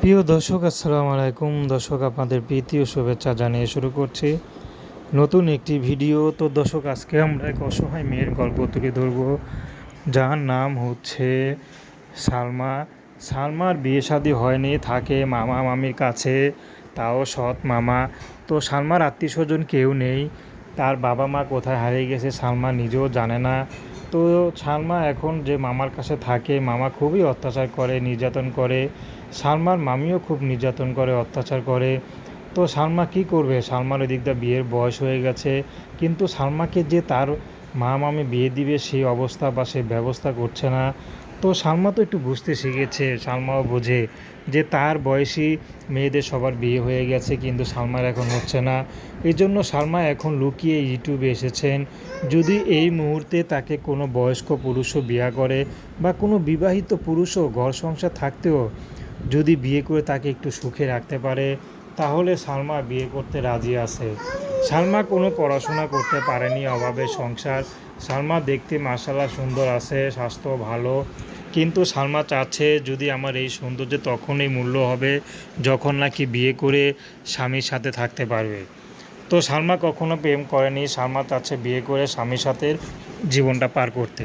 প্রিয় দর্শক, আসসালামু আলাইকুম। দর্শক, আপনাদের প্রীতি ও শুভেচ্ছা জানিয়ে শুরু করছি নতুন একটি ভিডিও। তো দর্শক, আজকে আমরা এক অসহায় মেয়ের গল্প তুলে ধরবো, যার নাম হচ্ছে সালমা। সালমার বিয়ে শাদী হয়নি, থাকে মামা মামির কাছে, তাও সৎ মামা। তো সালমার আত্মীয় স্বজন কেউ নেই তার বাবা মা কোথায় হারিয়ে গেছে সালমা নিজেও জানে না। তো সালমা এখন যে মামার কাছে থাকে, মামা খুবই অত্যাচার করে, নির্যাতন করে। সালমার মামিও খুব নির্যাতন করে, অত্যাচার করে। তো সালমা কি করবে? সালমার ওই দিকটা বিয়ের বয়স হয়ে গেছে। কিন্তু সালমাকে যে তার মা মামি বিয়ে দিবে, সেই অবস্থা বা সেই ব্যবস্থা করছে না। তো সালমা তো একটু বুঝতে শিখেছে, সালমাও বোঝে যে তার বয়সী মেয়েদের সবার বিয়ে হয়ে গেছে, কিন্তু সালমার এখন হচ্ছে না। এই জন্য সালমা এখন লুকিয়ে ইউটিউবে এসেছেন। যদি এই মুহূর্তে তাকে কোনো বয়স্ক পুরুষও বিয়া করে বা কোনো বিবাহিত পুরুষও ঘর সংসার থাকতেও যদি বিয়ে করে তাকে একটু সুখে রাখতে পারে তাহলে সালমা বিয়ে করতে রাজি আছে। সালমা কোনো পড়াশোনা করতে পারেনি, অভাবে সংসার। সালমা দেখতে মাসাল্লাহ সুন্দর আছে, স্বাস্থ্য ভালো। কিন্তু সালমা চাচ্ছে যদি আমার এই সৌন্দর্য তখনই মূল্য হবে যখন নাকি বিয়ে করে স্বামীর সাথে থাকতে পারবে। তো সালমা কখনো প্রেম করেনি, সালমা চাচ্ছে বিয়ে করে স্বামীর সাথে জীবনটা পার করতে।